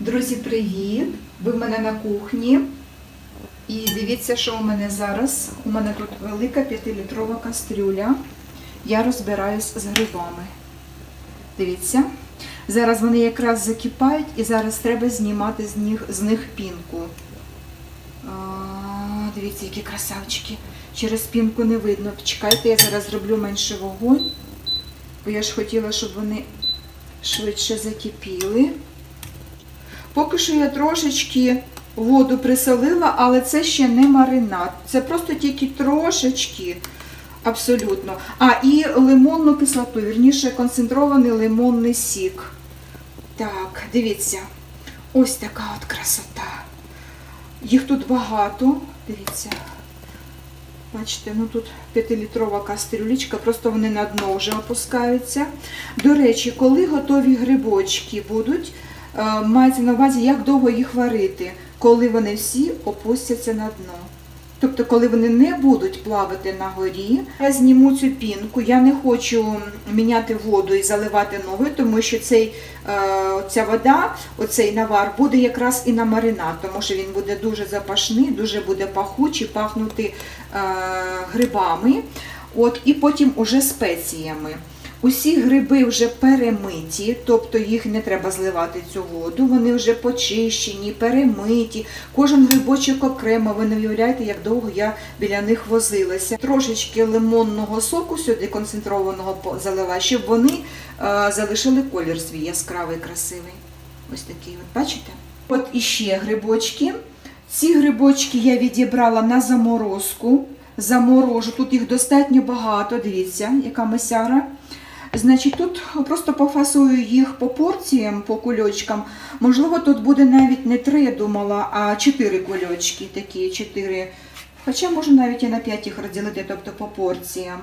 Друзі, привіт! Ви в мене на кухні. І дивіться, що у мене зараз. У мене тут велика 5-літрова кастрюля. Я розбираюсь з грибами. Дивіться. Зараз вони якраз закипають і зараз треба знімати з них, з них пінку. А, дивіться, які красавчики. Через пінку не видно. Чекайте, я зараз зроблю менше вогонь. Бо я ж хотіла, щоб вони швидше закипіли. Поки що я трошечки воду присолила, але це ще не маринад. Це просто тільки трошечки. Абсолютно. А, і лимонну кислоту, вірніше, концентрований лимонний сік. Так, дивіться. Ось така от красота. Їх тут багато. Дивіться. Бачите, ну тут 5-літрова кастрюлечка, просто вони на дно вже опускаються. До речі, коли готові грибочки будуть, мається на увазі, як довго їх варити, коли вони всі опустяться на дно. Тобто, коли вони не будуть плавати на горі, я зніму цю пінку. Я не хочу міняти воду і заливати новою, тому що цей, е, ця вода, оцей навар, буде якраз і на маринад, тому що він буде дуже запашний, дуже буде пахучий, пахнути е, грибами. От, і потім уже спеціями. Усі гриби вже перемиті, тобто їх не треба зливати цю воду, вони вже почищені, перемиті. Кожен грибочок окремо, ви не уявляєте, як довго я біля них возилася. Трошечки лимонного соку сюди концентрованого залила, щоб вони е, залишили колір свій яскравий, красивий. Ось такий, от бачите? От іще грибочки. Ці грибочки я відібрала на заморозку. Заморожу. Тут їх достатньо багато. Дивіться, яка месяра. Значить, тут просто пофасую їх по порціям, по кульочкам. Можливо, тут буде навіть не три, я думала, а чотири кульочки, такі чотири. Хоча можу навіть і на п'ять їх розділити, тобто по порціям.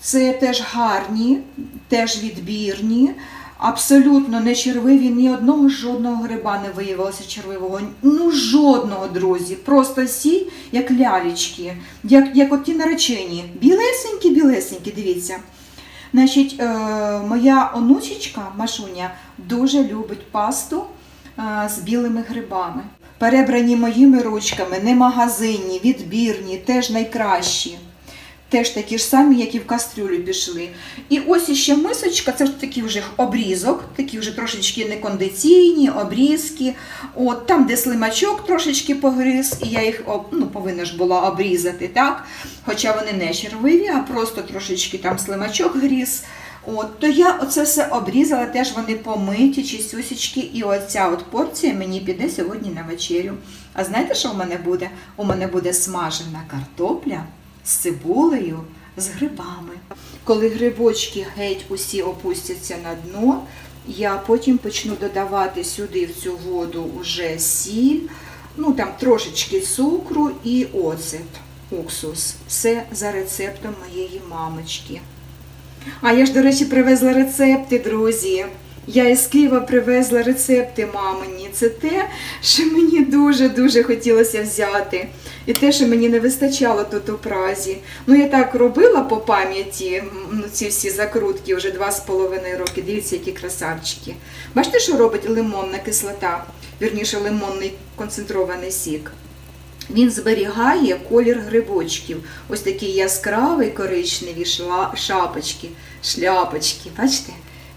Це теж гарні, теж відбірні, абсолютно не червиві, ні одного жодного гриба не виявилося червивого. Ну, жодного, друзі. Просто всі, як лялечки, як, як от ті наречені. Білесенькі, білесенькі, дивіться. Значить, е, моя онучечка Машуня дуже любить пасту е, з білими грибами. Перебрані моїми ручками, не магазинні, відбірні, теж найкращі. Теж такі ж самі, як і в кастрюлю пішли. І ось іще мисочка, це такий вже обрізок, такі вже трошечки некондиційні, обрізки. От, там, де слимачок трошечки погриз, і я їх ну, повинна ж була обрізати, так? Хоча вони не червиві, а просто трошечки там слимачок гріз. От, то я оце все обрізала, теж вони помиті, чистюсічки, і оця от порція мені піде сьогодні на вечерю. А знаєте, що в мене буде? У мене буде смажена картопля з цибулею, з грибами. Коли грибочки геть усі опустяться на дно, я потім почну додавати сюди в цю воду вже сіль, ну там трошечки цукру і оцет, уксус. Все за рецептом моєї мамочки. А я ж, до речі, привезла рецепти, друзі. Я із Києва привезла рецепти мамині. Це те, що мені дуже-дуже хотілося взяти. І те, що мені не вистачало тут у Празі. Ну, я так робила по пам'яті ну, ці всі закрутки вже два з половиною роки. Дивіться, які красавчики. Бачите, що робить лимонна кислота, вірніше лимонний концентрований сік. Він зберігає колір грибочків. Ось такі яскраві коричневі шапочки, шляпочки. Бачите?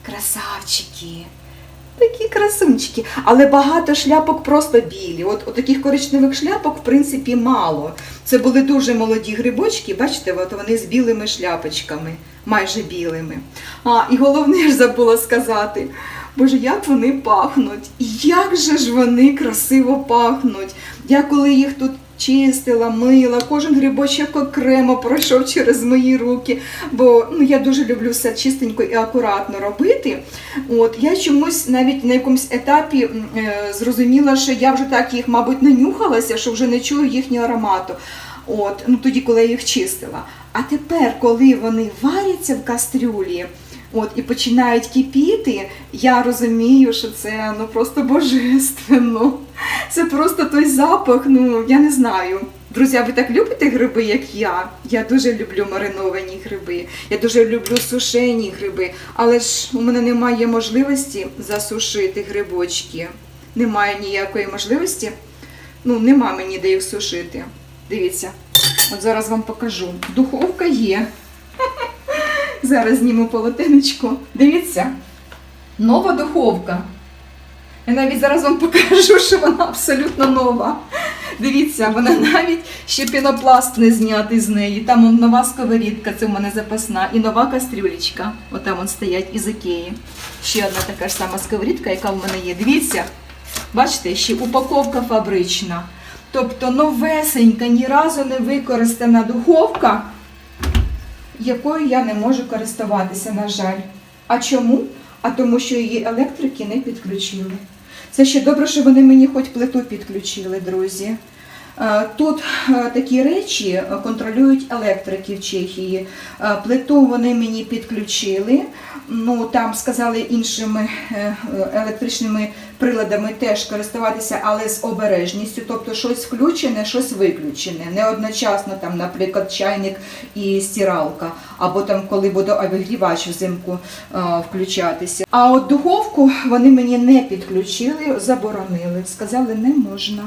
Красавчики. Такі красунчики. Але багато шляпок просто білі. От, от таких коричневих шляпок, в принципі, мало. Це були дуже молоді грибочки, бачите, от вони з білими шляпочками, майже білими. А, і головне ж забула сказати. Боже, як вони пахнуть! Як же ж вони красиво пахнуть! Я коли їх тут чистила, мила, кожен грибочок окремо пройшов через мої руки, бо ну, я дуже люблю все чистенько і акуратно робити. От, я чомусь навіть на якомусь етапі е, зрозуміла, що я вже так їх, мабуть, нанюхалася, що вже не чую їхнього аромату. От, ну, тоді, коли я їх чистила. А тепер, коли вони варяться в кастрюлі, От і починають кипіти, я розумію, що це ну просто божественно. Це просто той запах, ну я не знаю. Друзі, ви так любите гриби, як я? Я дуже люблю мариновані гриби, я дуже люблю сушені гриби, але ж у мене немає можливості засушити грибочки. немає ніякої можливості. Ну, нема мені де їх сушити. Дивіться, от зараз вам покажу. Духовка є. Зараз зніму полотенечко. Дивіться. Нова духовка. Я навіть зараз вам покажу, що вона абсолютно нова. Дивіться, вона навіть ще пінопласт не знятий з неї. Там нова сковорідка, це в мене запасна, і нова кастрюлечка. Отам он стоять із Ікеї. Ще одна така ж сама сковорідка, яка в мене є. Дивіться, бачите, ще упаковка фабрична. Тобто новесенька, ні разу не використана духовка, якою я не можу користуватися, на жаль. А чому? А тому, що її електрики не підключили. Це ще добре, що вони мені хоч плиту підключили, друзі. Е, Тут е, такі речі контролюють електрики в Чехії. Е, Плиту вони мені підключили. Ну там сказали іншими електричними приладами теж користуватися, але з обережністю. Тобто щось включене, щось виключене. Не одночасно там, наприклад, чайник і стиралка, або там, коли буде обігрівач взимку включатися. А от духовку вони мені не підключили, заборонили. Сказали, не можна.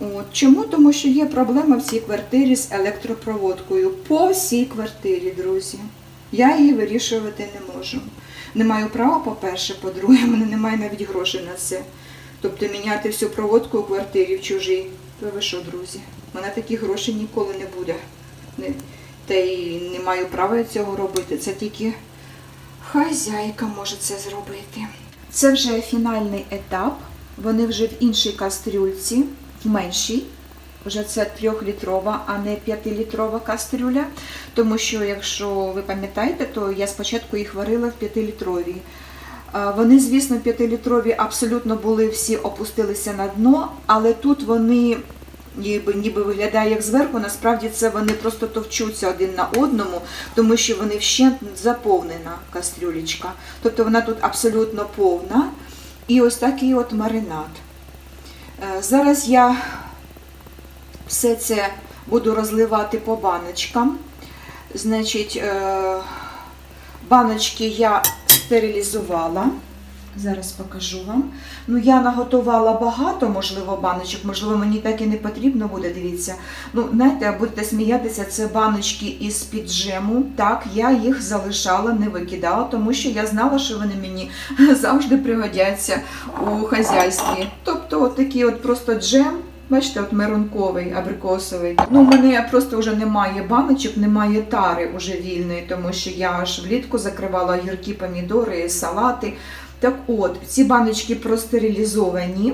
От. Чому? Тому що є проблема в цій квартирі з електропроводкою. По всій квартирі, друзі. Я її вирішувати не можу. Не маю права, по-перше, по-друге, в мене немає навіть грошей на це. Тобто міняти всю проводку у квартирі в чужій. То ви що, друзі? У мене таких грошей ніколи не буде. Та й не маю права цього робити. Це тільки хазяйка може це зробити. Це вже фінальний етап. Вони вже в іншій кастрюльці, меншій. Вже це трьохлітрова, а не п'ятилітрова кастрюля. Тому що, якщо ви пам'ятаєте, то я спочатку їх варила в п'ятилітровій. Вони, звісно, п'ятилітрові абсолютно були всі опустилися на дно, але тут вони ніби, ніби виглядає як зверху. Насправді це вони просто товчуться один на одному, тому що вони вщент заповнена кастрюлечка. Тобто вона тут абсолютно повна. І ось такий от маринад. Е, Зараз я все це буду розливати по баночкам. Значить, е, баночки я стерилізувала. Зараз покажу вам. Ну, я наготувала багато, можливо, баночок, можливо, мені так і не потрібно буде, дивіться. Ну, знаєте, будете сміятися, це баночки із піджему. Так, я їх залишала, не викидала, тому що я знала, що вони мені завжди пригодяться у хазяйстві. Тобто, от такий от просто джем. Бачите, от мерунковий, абрикосовий. Ну, у мене просто вже немає баночок, немає тари уже вільної, тому що я аж влітку закривала огірки, помідори, салати. Так от, ці баночки простерилізовані,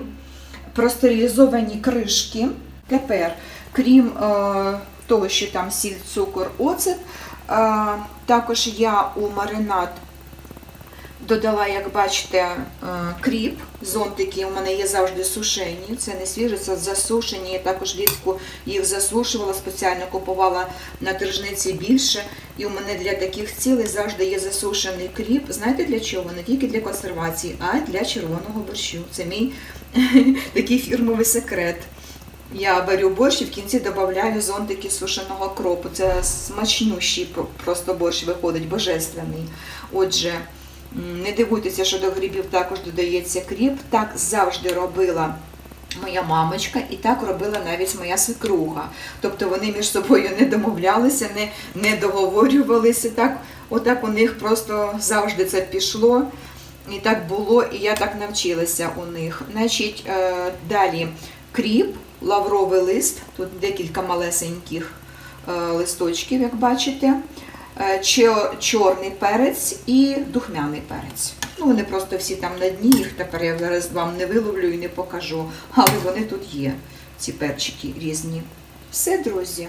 простерилізовані кришки. Тепер, крім е, того, що там сіль, цукор, оцет, е, також я у маринад Додала, як бачите, е, кріп, зонтики у мене є завжди сушені, це не свіжі, це засушені. Я також влітку їх засушувала, спеціально купувала на тržниці більше. І у мене для таких цілей завжди є засушений кріп. Знаєте для чого? Не тільки для консервації, а й для червоного борщу. Це мій такий фірмовий секрет. Я беру борщ і в кінці додаю зонтики сушеного кропу. Це смачнющий просто борщ виходить, божественний. Отже, не дивуйтеся, що до грибів також додається кріп. Так завжди робила моя мамочка, і так робила навіть моя свекруха. Тобто вони між собою не домовлялися, не, не договорювалися. Так, отак у них просто завжди це пішло. І так було, і я так навчилася у них. Значить, е, далі кріп, лавровий лист, тут декілька малесеньких е, листочків, як бачите, чорний перець і духмяний перець. Ну, вони просто всі там на дні, їх тепер я зараз вам не виловлю і не покажу, але вони тут є, ці перчики різні. Все, друзі.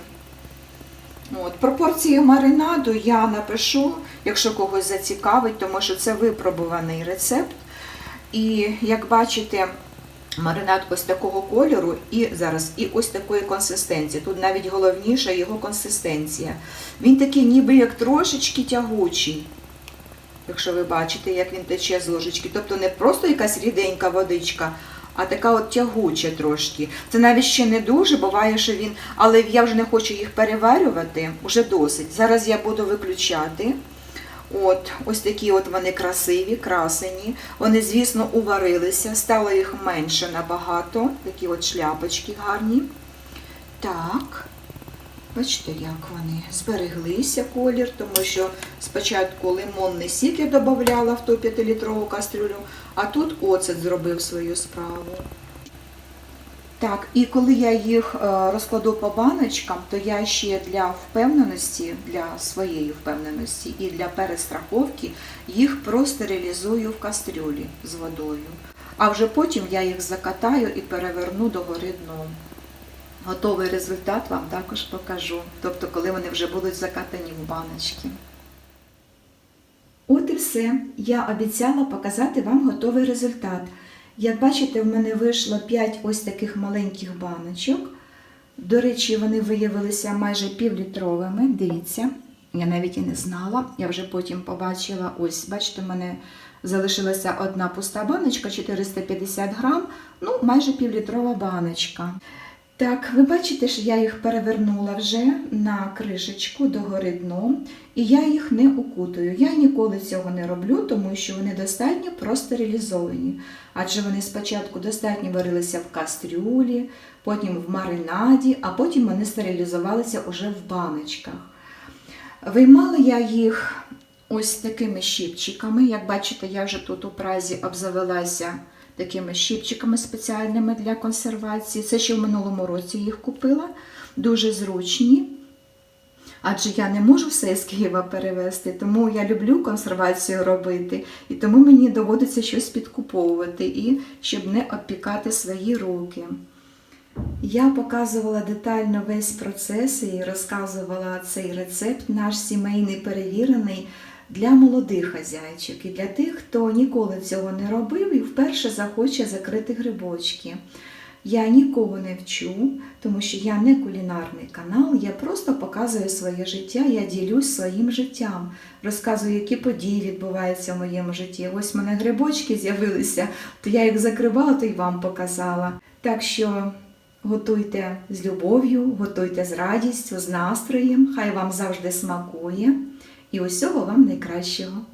От, пропорції маринаду я напишу, якщо когось зацікавить, тому що це випробуваний рецепт. І як бачите, маринад ось такого кольору і зараз і ось такої консистенції. Тут навіть головніша його консистенція. Він такий ніби як трошечки тягучий. Якщо ви бачите, як він тече з ложечки. Тобто не просто якась ріденька водичка, а така от тягуча трошки. Це навіть ще не дуже, буває, що він. Але я вже не хочу їх переварювати, уже досить. Зараз я буду виключати. От, ось такі от вони красиві, красені. Вони, звісно, уварилися, стало їх менше набагато. Такі от шляпочки гарні. Так. Бачите, як вони збереглися колір, тому що спочатку лимонний сік я додавала в ту 5-літрову кастрюлю, а тут оцет зробив свою справу. Так, і коли я їх е, розкладу по баночкам, то я ще для впевненості, для своєї впевненості і для перестраховки їх простерилізую в кастрюлі з водою. А вже потім я їх закатаю і переверну догори дном. Готовий результат вам також покажу, тобто коли вони вже будуть закатані в баночки. От і все. Я обіцяла показати вам готовий результат. Як бачите, в мене вийшло 5 ось таких маленьких баночок. До речі, вони виявилися майже півлітровими. Дивіться, я навіть і не знала. Я вже потім побачила, ось, бачите, в мене залишилася одна пуста баночка, 450 грам, ну, майже півлітрова баночка. Так, ви бачите, що я їх перевернула вже на кришечку догори дном, і я їх не укутую. Я ніколи цього не роблю, тому що вони достатньо простерилізовані. Адже вони спочатку достатньо варилися в кастрюлі, потім в маринаді, а потім вони стерилізувалися уже в баночках. Виймала я їх ось такими щіпчиками. Як бачите, я вже тут у празі обзавелася такими щіпчиками спеціальними для консервації. Це ще в минулому році їх купила. Дуже зручні. Адже я не можу все з Києва перевезти, тому я люблю консервацію робити, і тому мені доводиться щось підкуповувати, і щоб не обпікати свої руки. Я показувала детально весь процес і розказувала цей рецепт, наш сімейний перевірений для молодих хазяйчик і для тих, хто ніколи цього не робив і вперше захоче закрити грибочки. Я нікого не вчу, тому що я не кулінарний канал, я просто показую своє життя, я ділюсь своїм життям, розказую, які події відбуваються в моєму житті. Ось в мене грибочки з'явилися, то я їх закривала, то й вам показала. Так що готуйте з любов'ю, готуйте з радістю, з настроєм, хай вам завжди смакує і усього вам найкращого.